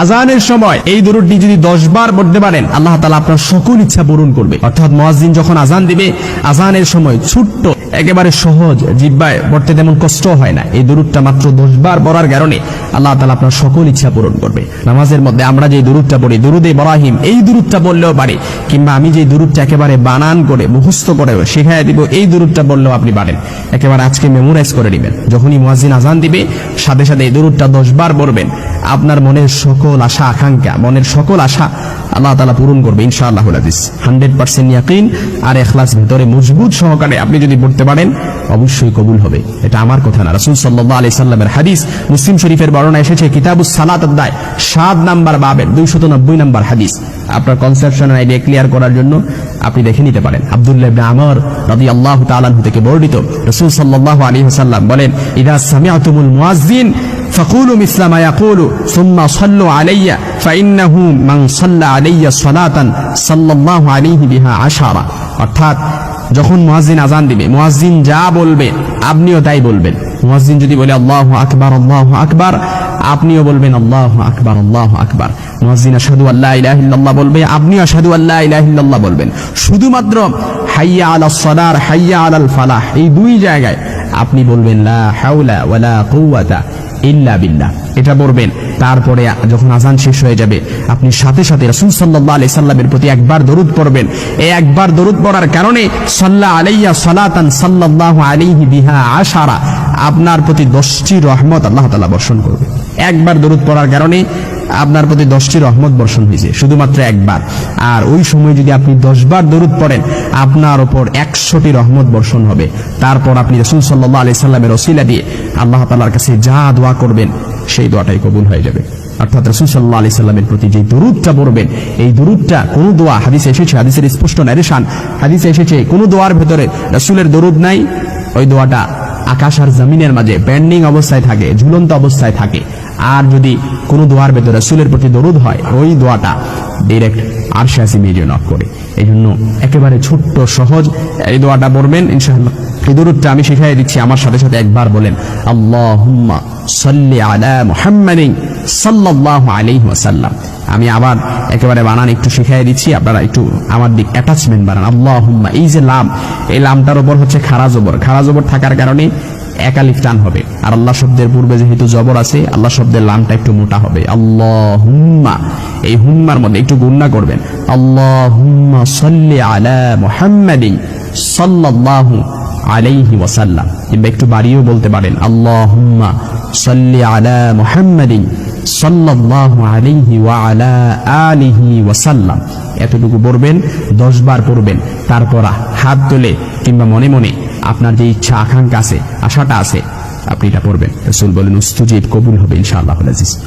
আজানের সময় এই দরুদটি যদি দশ বার পড়তে পারেন, আল্লাহ তালা আপনার সকল ইচ্ছা পূরণ করবে। অর্থাৎ মহাজিন যখন আজান দিবে, আজানের সময় ছোট্ট একেবারে সহজ জিব্বায় পড়তে তেমন কষ্ট হয় না। এই দরুদটা মাত্র দশ বার পড়ার কারণে আল্লাহ তালা আপনার সকল ইচ্ছা পূরণ করবে। নামাজের মধ্যে আমরা যে দরুদটা পড়ি, দরুদে বরাহিম এই দরুদটা বললেও পারি, কিংবা আমি যে দরুদটা একেবারে বানান করে, মুখস্থ করে শেখায় দিব, এই দরুদটা বললেও আপনি পারেন। একেবারে আজকে মেমোরাইজ করে নেবেন। যখনই মুয়াজিন আজান দিবে, সাথে সাথে এই দরুদটা দশ বার পড়বেন। আপনার মনের সকল আশা, আকাঙ্ক্ষা, মনের সকল আশা আল্লাহ তালা পূরণ করবে ইনশাআল্লাহ হাদিস। হান্ড্রেড পার্সেন্ট ইয়াকিন আর এখলাস ভিতরে মজবুত সহকারে আপনি যদি পড়তে পারেন, অবশ্যই কবুল হবে। এটা আমার কথা না। রাসুল সাল্লাহ আলি সাল্লামের হাদিস, মুসলিম শরীফের বর্ণনা এসেছে, কিতাবুস সালাত অধ্যায় সাত নাম্বার বাবের, দুইশত নব্বই নাম্বার হাদিস। আপনার কনসেপশন আইডিয়া ক্লিয়ার করার জন্য আপনি দেখে নিতে পারেন। আব্দুল্লাহ ইবনে আমর রাদিয়াল্লাহু তাআলা আনহু থেকে বর্ণিত, রাসূল সাল্লাল্লাহু আলাইহি ওয়াসাল্লাম বলেন, ইদা সামি'তুমুল মুয়াজ্জিন فقولوا مثل ما يقول ثم صلوا علي فإنه من صلى علي صلاة صلى الله عليه بها عشرة অর্থাৎ যখন মুয়াজ্জিন আজান দিবে মুয়াজ্জিন যা বলবে আপনিও তাই বলবেন মুয়াজ্জিন যদি বলে আল্লাহু আকবার আল্লাহু আকবার আপনিও বলবেন আল্লাহু আকবার আল্লাহু আকবার মুয়াজ্জিন আশহাদু আল্লা ইলাহা ইল্লাল্লাহ বলবে আপনিও আশহাদু আল্লা ইলাহা ইল্লাল্লাহ বলবেন শুধুমাত্র হাইয়া আলাস সালার হাইয়া আলাল ফালাহ এই দুই জায়গায় আপনি বলবেন লা হাওলা ওয়ালা কুওয়াতা এটা বলবেন, তারপরে যখন আজান শেষ হয়ে যাবে, আপনি সাথে সাথে সাল্লাহ আলি সাল্লামের প্রতি একবার দরুদ পড়বেন। একবার দরুদ পড়ার কারণে সাল্লা আলাইয়া সালাতান সাল্লাহ আলিহি বিহা আশারা, আপনার প্রতি দশটি রহমত আল্লাহ তালা বর্ষণ করবে। একবার দরুদ পড়ার কারণে আপনার প্রতি দশটি রহমত বর্ষণ হয়েছে, শুধুমাত্র একবার। আর ওই সময় যদি আপনি দশবার দরুদ পড়েন, আপনার ওপর একশোটি রহমত বর্ষণ হবে। তারপর আপনি রসুল সাল্লাহ আলি সাল্লামের রসিলা দিয়ে আল্লাহ তালার কাছে যা দোয়া করবেন, সেই দোয়াটাই কবুল হয়ে যাবে। অর্থাৎ রসুল সাল্লাহ আলি সাল্লামের প্রতি যে দরুদটা পড়বেন, এই দরুদটা কোন দোয়া, হাদিসে এসেছে, হাদিসের স্পষ্ট ন্যারেশান হাদিসে এসেছে, কোন দোয়ার ভেতরে রসুলের দরুদ নাই। ওই দোয়াটা আকাশ আর জমিনের মাঝে পেন্ডিং অবস্থায় থাকে, ঝুলন্ত অবস্থায় থাকে। আর যদি কোনো দোয়ার ভেতরে রসুলের প্রতি দরুদ হয়, ওই দোয়াটা ডিরেক্ট আর শাসি মেজে নক করে। এই জন্য একেবারে ছোট্ট, সহজ এই দোয়াটা পড়বেন ইনশাআল্লাহ। এই দরুদটা আমি শিখাই দিচ্ছি, আমার সাথে সাথে একবার বলেন, আল্লাহুম্মা সাল্লি আলা মুহাম্মাদিন সাল্লাল্লাহু আলাইহি ওয়াসাল্লাম। আমি আবার একেবারে বানান একটু শিখাই দিচ্ছি, আপনারা একটু আমার দিক অ্যাটাচমেন্ট বানান। আল্লাহুম্মা, এই যে লাম, এই লামটার উপর হচ্ছে খারা জবর। খারা থাকার কারণে একালিফ টান হবে। আর আল্লাহ শব্দের পূর্বে যেহেতু জবর আছে, আল্লাহ শব্দের লামটা একটু মোটা হবে। আল্লাহ হুম্মা এই হুম্মার মধ্যে একটু গুন্না করবেন। আল্লাহ হুম্মা সাল্লি আলা মুহাম্মাদিন সাল্লাল্লাহু আলাইহি ওয়াসাল্লাম। কিংবা একটু বাড়িয়েও বলতে পারেন আল্লাহ হুম্মা সাল্লি আলা মুহাম্মাদিন সাল্লাল্লাহু আলাইহি ওয়া আলা আলিহি ওয়াসাল্লাম। এতটুকু পড়বেন, দশ বার পড়বেন, তারপর হাত তোলে কিংবা মনে মনে আপনার যে ইচ্ছা, আকাঙ্ক্ষা আছে, আশাটা আছে, আপনি এটা পড়বেন। রসুল বলেন, উস্তুজিব, কবুল হবে ইনশাআল্লাহ আজিজ।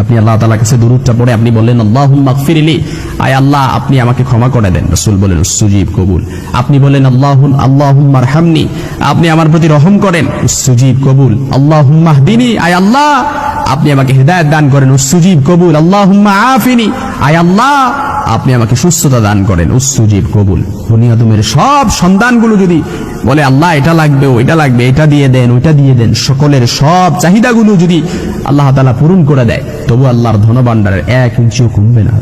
আপনি আল্লাহ তালার কাছে দুরুদটা পড়ে আপনি বললেন আল্লাহ মাগফিরিলি আয় আল্লাহ, আপনি আমাকে ক্ষমা করে দেন। রসুল বলেন সুজীব কবুল। আপনি বলেন আল্লাহ আল্লাহ হামনি আপনি আমার প্রতি রহম করেন। সুজীব কবুল। আল্লাহ দিনী আয় আল্লাহ, আপনি আমাকে হৃদায়ত দান করেন। উসুজীব কবুল। আল্লাহ আফিনি। আয় আল্লাহ, আপনি আমাকে সুস্থতা দান করেন উসুজীব কবুল। বুনিয়াদুমের সব সন্তানগুলো যদি বলে, আল্লাহ, এটা লাগবে ওইটা লাগবে, এটা দিয়ে দেন, ওইটা দিয়ে দেন, সকলের সব চাহিদাগুলো যদি আল্লাহ তালা পূরণ করে দেয়, তবু আল্লাহর ধনভাণ্ডারের এক ইঞ্চিও কমবে না।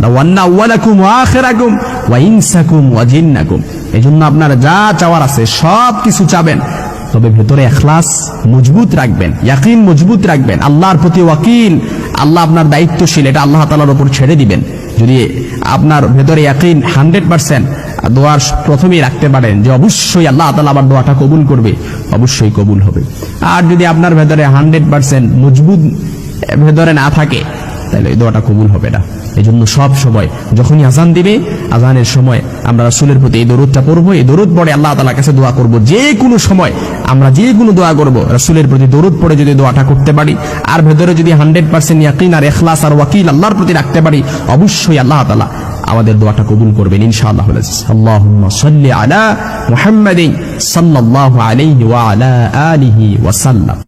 জিন্নাকুম। এজন্য আপনার যা চাওয়ার আছে, সব কিছু চাবেন। তবে ভেতরে এখলাস মজবুত রাখবেন, ইয়াকিন মজবুত রাখবেন। আল্লাহর প্রতি ওয়াকিল, আল্লাহ আপনার দায়িত্বশীল, এটা আল্লাহ তালার উপর ছেড়ে দিবেন। যদি আপনার ভেতরে একদিন হান্ড্রেড পার্সেন্ট দোয়ার প্রথমেই রাখতে পারেন যে অবশ্যই আল্লাহ তালা আবার দোয়াটা কবুল করবে, অবশ্যই কবুল হবে। আর যদি আপনার ভেতরে হান্ড্রেড পার্সেন্ট মজবুত ভেতরে না থাকে, তাহলে এই দোয়াটা কবুল হবে না। এই জন্য সব সময় যখনই আজান দিবে, আজানের সময় আমরা রাসুলের প্রতি এই দরুদটা পড়ব। এই দরুদ পড়ে আল্লাহ তালার কাছে দোয়া করব। যে কোনো সময় আমরা যে কোনো দোয়া করব, রাসুলের প্রতি দরুদ পড়ে যদি দোয়াটা করতে পারি, আর ভেতরে যদি হান্ড্রেড পার্সেন্ট ইয়াকিন আর এখলাস আর ওয়াকিল আল্লাহর প্রতি রাখতে পারি, অবশ্যই আল্লাহ তালা আমাদের দোয়াটা কবুল করবেন ইনশাআল্লাহ আলা মুহাম্মাদিন সাল্লাল্লাহু আলাইহি ওয়া আলা আলিহি ওয়া সাল্লাম